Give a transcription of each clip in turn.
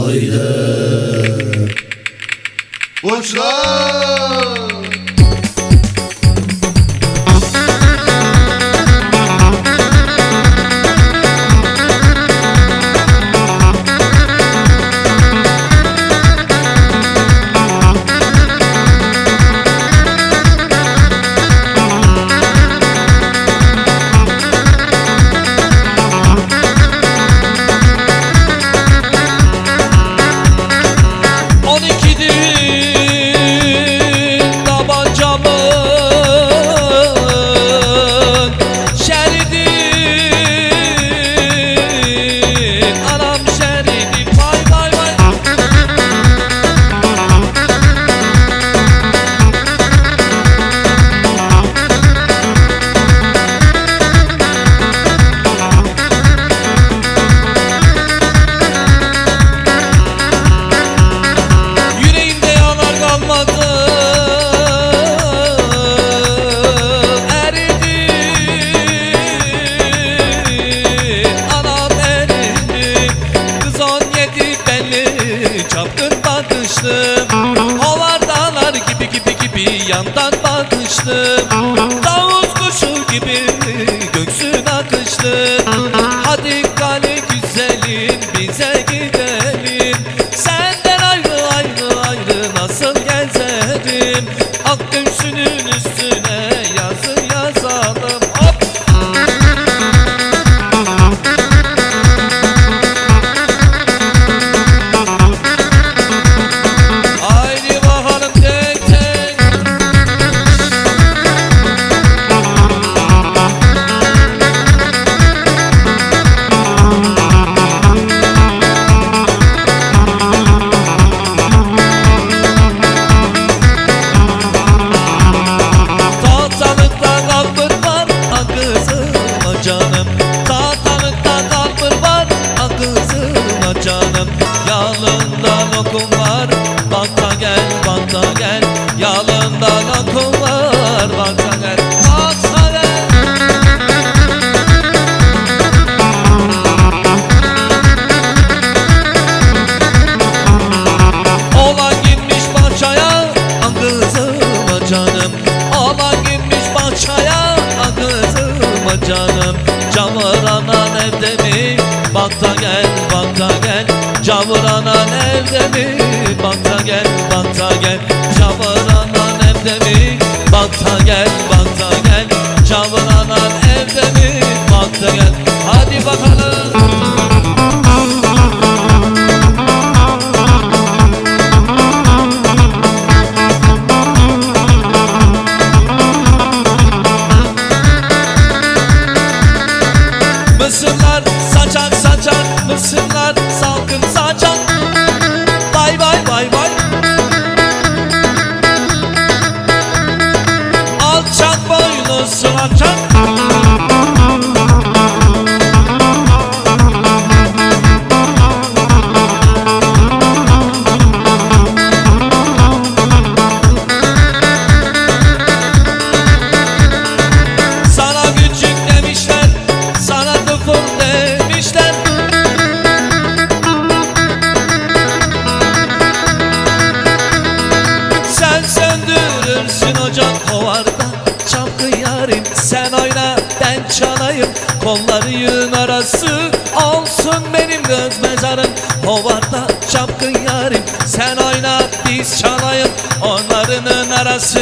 Haydi. Uçlar Yandan bakıştım. Davuz kuşu gibi gel Yalından okum var bak da gel. Bak da gel Oğlan gitmiş bahçaya kızıma canım. Oğlan gitmiş bahçaya kızıma canım. Çamuranan evde mi? Bak da gel bak gel. Çamuranan evde mi? Gel bak gel Çamuranan evde mi? Bak gel noche Kolların arası olsun benim göz mezarım. Hovarda çapkın yarim sen oyna biz çalayım Onların arası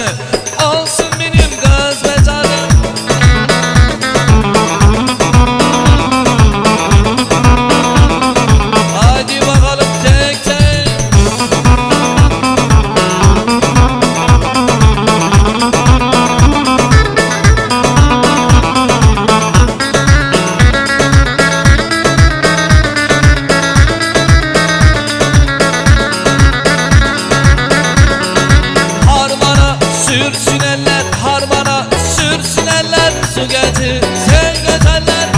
götürenler su getir Sen götürenler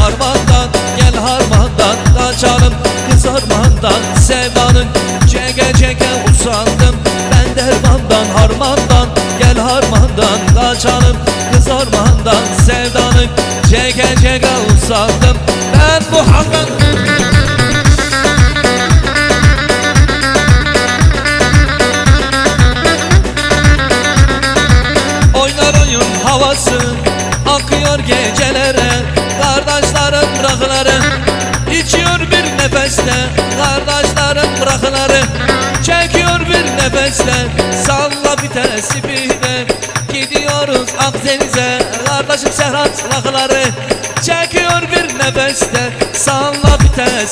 Harmandan gel harmandan da canım kız harmandan Sevdanın. Çeke çeke usandım Ben dermandan harmandan. Gel harmandan da canım kız harmandan Sevdanın. Çeke çeke bu halden Oynar oyun havası Akıyor gecelere Kardeşlerim rakıları. İçiyor bir nefeste Kardeşlerim rakıları. Çekiyor bir nefeste Salla vitesi bir de. Gidiyoruz Akdeniz'e Kardeşim Serhat rakıları. Çekiyor bir nefeste Salla bir de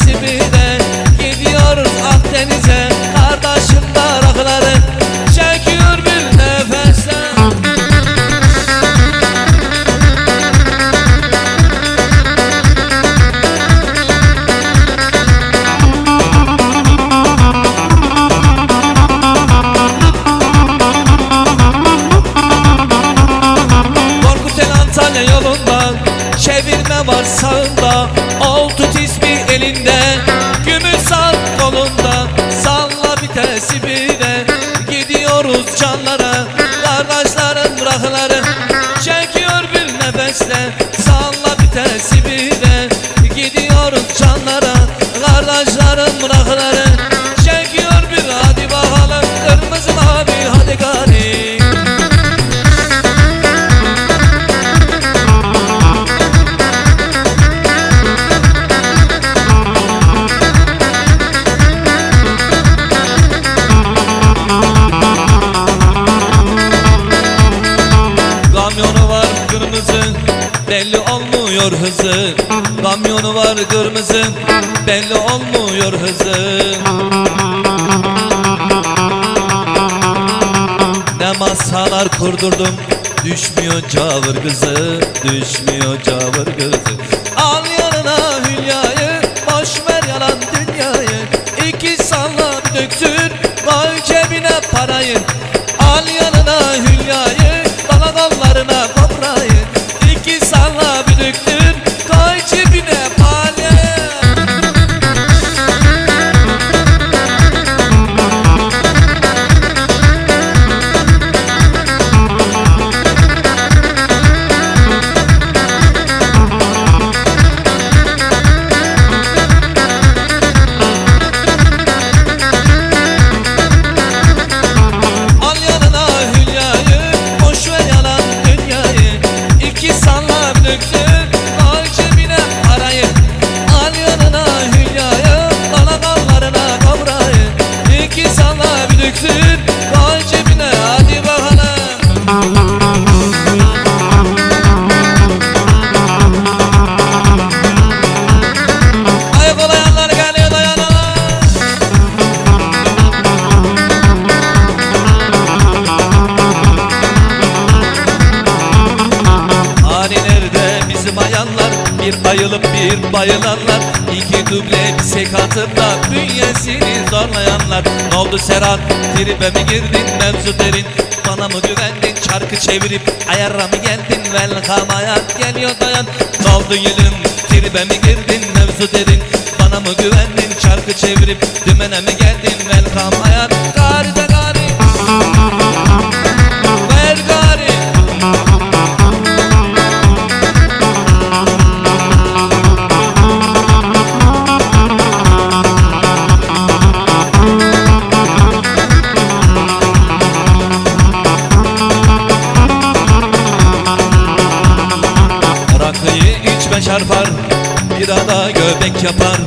vitesi var kırmızı belli olmuyor hızı. Ne masalar kurdurdum Düşmüyor cavır kızı Düşmüyor cavır kızı. Al yanına hülyayı Boş ver yalan dünyayı. İki salla döksün Koy cebine parayı bir bayılanlar. İki duble bir sekatında Bünyesini zorlayanlar. Ne oldu Serhat? Tribe mi girdin? Mevzu derin. Bana mı güvendin? Çarkı çevirip Ayarla mı geldin? Welcome hayat geliyor dayan. Oldu yılın tribe mi girdin? Mevzu derin. Bana mı güvendin? Çarkı çevirip Dümene mi geldin? Welcome hayat Gari yapar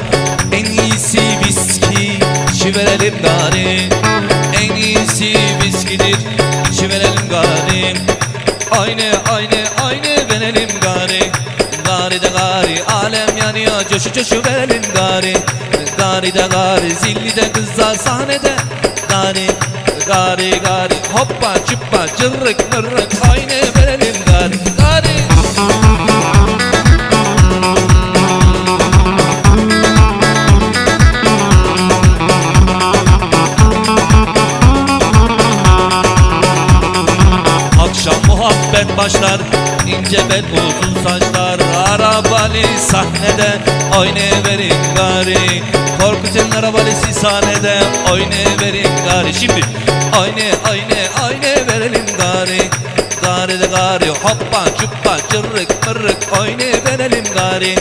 En iyisi viski içi verelim gari En iyisi viskidir içi verelim gari. Aynı aynı aynı verelim gari. Gari de gari alem yanıyor coşu coşu verelim gari. Gari de gari zilli de kızlar sahnede. Gari gari gari hoppa çuppa cırrık mırrık aynı Başlar ince bel uzun saçlar. Ara arabali sahnede Oynayıverin gari. Korkut'un arabalisi sahnede Oynayıverin gari. Şimdi Oyne oyne oyne verelim gari. Gari de gari hoppa çuppa cırrık mırrık Oyne verelim gari.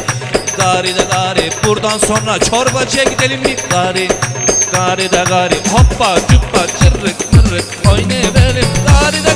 Gari de gari buradan sonra çorbacıya gidelim mi gari? Gari de gari hoppa çuppa cırrık mırrık Oyne verelim gari de